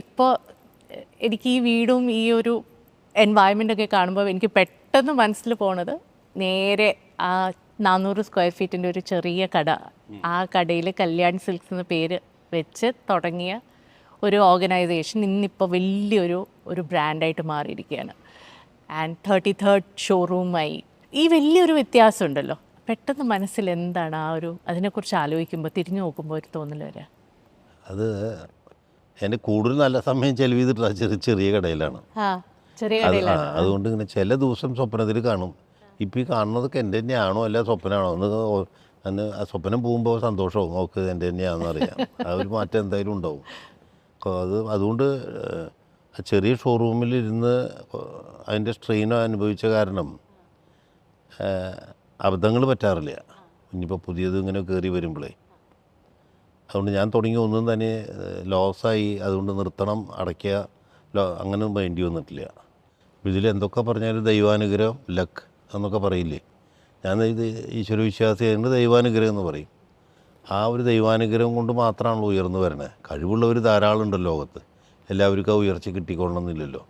ഇപ്പോൾ എനിക്ക് ഈ വീടും ഈ ഒരു എൻവയൺമെന്റ് ഒക്കെ കാണുമ്പോൾ എനിക്ക് പെട്ടെന്ന് മനസ്സിൽ പോണത് നേരെ ആ നാനൂറ് സ്ക്വയർ ഫീറ്റിന്റെ ഒരു ചെറിയ കട. ആ കടയിൽ കല്യാൺ സിൽക്സ് എന്ന പേര് വെച്ച് തുടങ്ങിയ ഒരു ഓർഗനൈസേഷൻ ഇന്നിപ്പോൾ വലിയൊരു ഒരു ബ്രാൻഡായിട്ട് മാറിയിരിക്കുകയാണ്. ആൻഡ് തേർട്ടി തേർഡ് ഷോറൂമായി ഈ വലിയൊരു വ്യത്യാസം ഉണ്ടല്ലോ. പെട്ടെന്ന് മനസ്സിൽ എന്താണ് ആ ഒരു അതിനെക്കുറിച്ച് ആലോചിക്കുമ്പോൾ തിരിഞ്ഞു നോക്കുമ്പോൾ ഒരു തോന്നൽ വരിക അത് എന്റെ കൂടുതൽ നല്ല സമയം ചെലവ് ചെയ്തിട്ടുള്ള ചെറിയ ചെറിയ കടയിലാണ് അത് ആ, അതുകൊണ്ട് ഇങ്ങനെ ചില ദിവസം സ്വപ്നത്തിൽ കാണും. ഇപ്പം ഈ കാണുന്നതൊക്കെ എന്റെ തന്നെയാണോ അല്ല സ്വപ്നമാണോ എന്ന് ഓ- അന്ന് ആ സ്വപ്നം പോകുമ്പോൾ സന്തോഷവും. നോക്ക് എന്റെ തന്നെയാണെന്ന് അറിയാം. ആ ഒരു മാറ്റം എന്തായാലും ഉണ്ടാവും. കൊ- അത് അതുകൊണ്ട് ഏഹ്, ആ ചെറിയ ഷോറൂമിൽ ഇരുന്ന് അതിന്റെ സ്ട്രെയിനോ അനുഭവിച്ച കാരണം അബദ്ധങ്ങൾ പറ്റാറില്ല. ഇനിയിപ്പോൾ പുതിയത് ഇങ്ങനെ കയറി വരുമ്പോഴേ അതുകൊണ്ട് ഞാൻ തുടങ്ങിയ ഒന്നും തന്നെ ലോസായി അതുകൊണ്ട് നിർത്തണം അടയ്ക്കുക ലോ അങ്ങനെ വേണ്ടി വന്നിട്ടില്ല. ഇതിൽ എന്തൊക്കെ പറഞ്ഞാലും ദൈവാനുഗ്രഹം ലക്ക് എന്നൊക്കെ പറയില്ലേ? ഞാൻ ഇത് ഈശ്വര വിശ്വാസിയായതുകൊണ്ട് ദൈവാനുഗ്രഹം എന്ന് പറയും. ആ ഒരു ദൈവാനുഗ്രഹം കൊണ്ട് മാത്രമാണല്ലോ ഉയർന്നു വരണേ. കഴിവുള്ളവർ ധാരാളം ഉണ്ടല്ലോ ലോകത്ത്. എല്ലാവർക്കും ആ ഉയർച്ച കിട്ടിക്കൊള്ളണമെന്നില്ലല്ലോ.